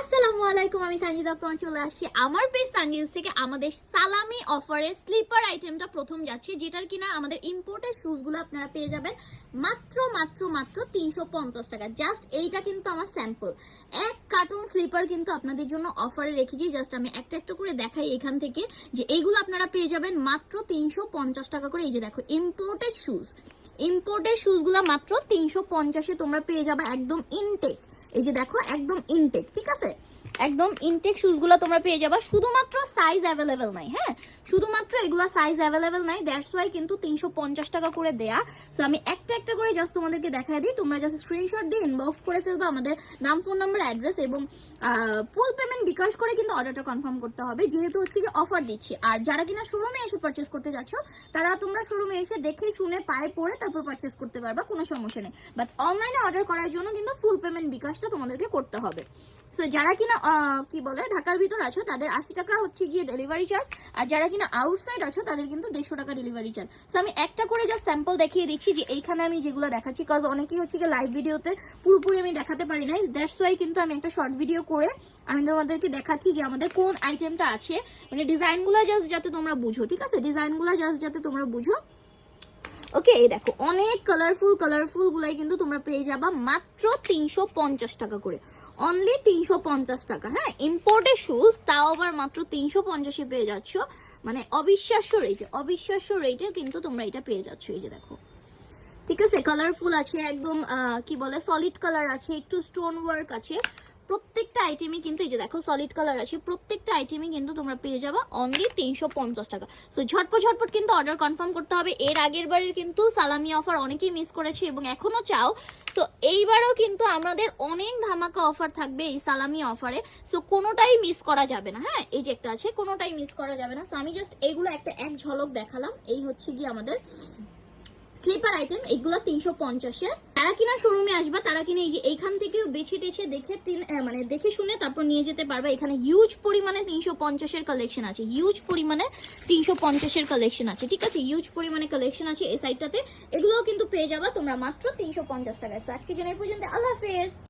আসসালামু আলাইকুম, আমি চলে আসছি আমার পেজ থেকে। আমাদের স্লিপার আইটেমটা প্রথম যাচ্ছে, যেটার আমাদের ইম্পোর্টেড আপনারা পেয়ে যাবেন মাত্র মাত্র মাত্র তিনশো পঞ্চাশ টাকা। জাস্ট এইটা কিন্তু আমার স্যাম্পল এক কার্টুন স্লিপার কিন্তু আপনাদের জন্য অফারে রেখেছি জাস্ট আমি একটা একটা করে দেখাই এখান থেকে যে এইগুলো আপনারা পেয়ে যাবেন মাত্র তিনশো পঞ্চাশ টাকা করে। এই যে দেখো ইম্পোর্টেড শুজ ইম্পোর্টেড শুজগুলো মাত্র তিনশো পঞ্চাশে তোমরা পেয়ে যাবে একদম ইনটেক এই যে দেখো একদম ইনটেক ঠিক আছে? একদম ইনটেক শুজগুলো তোমরা পেয়ে যাবা। শুধুমাত্র সাইজ অ্যাভেলেবেল নাই হ্যাঁ? শুধুমাত্র এগুলো সাইজ অ্যাভেলেবেল নাই দ্যাটস ওয়াই কিন্তু তিনশো পঞ্চাশ টাকা করে দেয়া। সো আমি একটা একটা করে জাস্ট তোমাদেরকে দেখাই দিই। তোমরা জাস্ট স্ক্রিনশট দিয়ে ইনবক্স করে ফেলবে আমাদের নাম ফোন নাম্বার অ্যাড্রেস এবং ফুল পেমেন্ট বিকাশ করে কিন্তু অর্ডারটা কনফার্ম করতে হবে। যেহেতু হচ্ছে কি অফার দিচ্ছি। আর যারা কিনা শোরুমে এসে পারচেস করতে যাচ্ছ, তারা তোমরা শোরুমে এসে দেখে, শুনে, পায়ে পরে তারপর পারচেস করতে পারবা, কোনো সমস্যা নেই। বাট অনলাইনে অর্ডার করার জন্য কিন্তু ফুল পেমেন্ট বিকাশটা তোমাদেরকে করতে হবে। সো যারা কিনা কি বলে, ঢাকার ভিতর আছো, তাদের আশি টাকা হচ্ছে গিয়ে ডেলিভারি চার্জ আর যারা কিনা আউটসাইড আছো, তাদের কিন্তু দেড়শো টাকা ডেলিভারি চার্জ সো আমি একটা করে জাস্ট স্যাম্পল দেখিয়ে দিচ্ছি যে এইখানে আমি যেগুলো দেখাচ্ছি কজ অনেকেই হচ্ছে গিয়ে লাইভ ভিডিওতে পুরোপুরি আমি দেখাতে পারি নাই। দ্যাটস ওয়াই কিন্তু আমি একটা শর্ট ভিডিও করে আমি তোমাদেরকে দেখাচ্ছি যে আমাদের কোন আইটেমটা আছে। মানে ডিজাইনগুলো জাস্ট যাতে তোমরা বুঝো, ঠিক আছে? ডিজাইনগুলো জাস্ট যাতে তোমরা বুঝো। ওকে এই দেখো, অনেক কালারফুল কালারফুল গুলাই কিন্তু তোমরা পেয়ে যাবা মাত্র তিনশো পঞ্চাশ টাকা করে। অনলি তিনশো পঞ্চাশ টাকা হ্যাঁ? ইম্পোর্টেড শুজ তাও আবার মাত্র তিনশো পঞ্চাশে পেয়ে যাচ্ছ। মানে অবিশ্বাস্য রেটে অবিশ্বাস্য রেটে কিন্তু তোমরা এটা পেয়ে যাচ্ছ, এই যে দেখো। ঠিক আছে কালারফুল আছে, একদম কি বলে সলিড কালার আছে, একটু স্টোন ওয়ার্ক আছে। প্রত্যেকটা আইটেমই কিন্তু এই যে দেখো সলিড কালার আছে, প্রত্যেকটা আইটেমই কিন্তু তোমরা পেয়ে যাবা অনলি তিনশো পঞ্চাশ টাকা। সো ঝটপট ঝটপট কিন্তু অর্ডার কনফার্ম করতে হবে। এর আগের বারের কিন্তু সালামি অফার অনেকেই মিস করেছে এবং এখনও চাও। সো এইবারও কিন্তু আমাদের অনেক ধামাকা অফার থাকবে এই সালামি অফারে সো কোনোটাই মিস করা যাবে না হ্যাঁ? এই যে একটা আছে, কোনোটাই মিস করা যাবে না। সো আমি জাস্ট এইগুলো একটা এক ঝলক দেখালাম। এই হচ্ছে গিয়ে আমাদের স্লিপার আইটেম, এগুলো তিনশো পঞ্চাশে তারা কিনা শোরুমে আসবা, তারা কিনা এই যে এখান থেকেও বেছে টেছে দেখে মানে দেখে শুনে তারপর নিয়ে যেতে পারবে। এখানে হিউজ পরিমাণে তিনশো পঞ্চাশের কালেকশন আছে। হিউজ পরিমাণে তিনশো পঞ্চাশের কালেকশন আছে, ঠিক আছে? হিউজ পরিমাণে কালেকশন আছে এই সাইডটাতে এগুলোও কিন্তু পেয়ে যাবা তোমরা মাত্র তিনশো পঞ্চাশ টাকায়। আজকে জানাই পর্যন্ত। আল্লাহ হাফেজ।